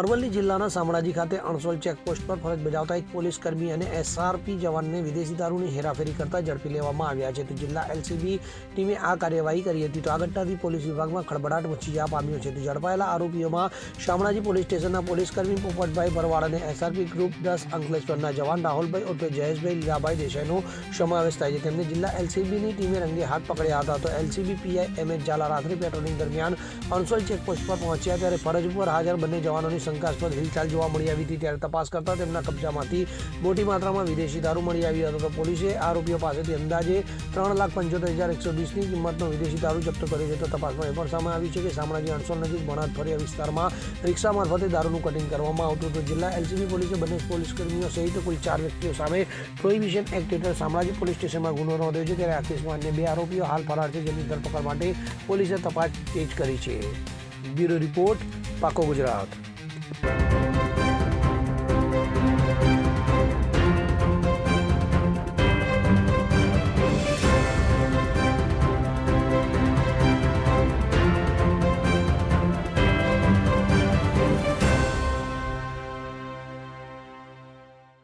અરવલ્લી જિલ્લાના શામળાજી ખાતે અણસોલ ચેકપોસ્ટ પર ફરજ બજાવતા એક પોલીસ કર્મી અને એસઆરપી જવાનને વિદેશી દારૂની હેરાફેરી કરતા ઝડપી લેવામાં આવ્યા છે. તો જિલ્લા એલસીબી ટીમે આ કાર્યવાહી કરી હતી. તો આ ઘટનાથી પોલીસ વિભાગમાં ખળભડાટ મચી જવા પામ્યો છે. તો ઝડપાયેલા આરોપીઓમાં શામળાજી પોલીસ સ્ટેશનના પોલીસ કર્મી પોપટભાઈ ભરવાડ અને એસઆરપી ગ્રુપ દસ અંકલેશ્વરના જવાન રાહુલભાઈ ઉર્ફે જયેશભાઈ લીલાભાઈ દેસાઈનો સમાવેશ થાય છે. તેમને જિલ્લા એલસીબીની ટીમે રંગે હાથ પકડ્યા હતા. તો LCB PI M H Jhala રાત્રિ પેટ્રોલિંગ દરમિયાન અણસોલ ચેકપોસ્ટ પર પહોંચ્યા ત્યારે ફરજ ઉપર હાજર બંને જવાનોની શંકાસ્પદ હિલચાલ જોવા મળી આવી હતી ત્યારે તપાસ કરતા તેમના કબજામાંથી મોટી માત્રામાં વિદેશી દારૂ મળી આવ્યો હતો પોલીસે આરોપીઓ પાસેથી અંદાજે ત્રણ લાખ પંચોતેર હજાર એકસો વીસની કિંમતનો વિદેશી દારૂ જપ્ત કર્યો છે. તો તપાસમાં એ પણ સામે આવ્યું છે કે શામળાજી અણસોલ નજીક ભણાત ફરિયા વિસ્તારમાં રિક્ષા મારફતે દારૂનું કટિંગ કરવામાં આવતું હતું. જિલ્લા એલસીબી પોલીસે બંને પોલીસ કર્મીઓ સહિત કુલ ચાર વ્યક્તિઓ સામે પ્રોહિબિશન એક્ટ હેઠળ શામળાજી પોલીસ સ્ટેશનમાં ગુનો નોંધ્યો છે. ત્યારે આ કેસમાં અન્ય બે આરોપીઓ હાલ ફરાર છે જેની ધરપકડ માટે પોલીસે તપાસ તેજ કરી છે. બ્યુરો રિપોર્ટ પાકો ગુજરાત. Bye.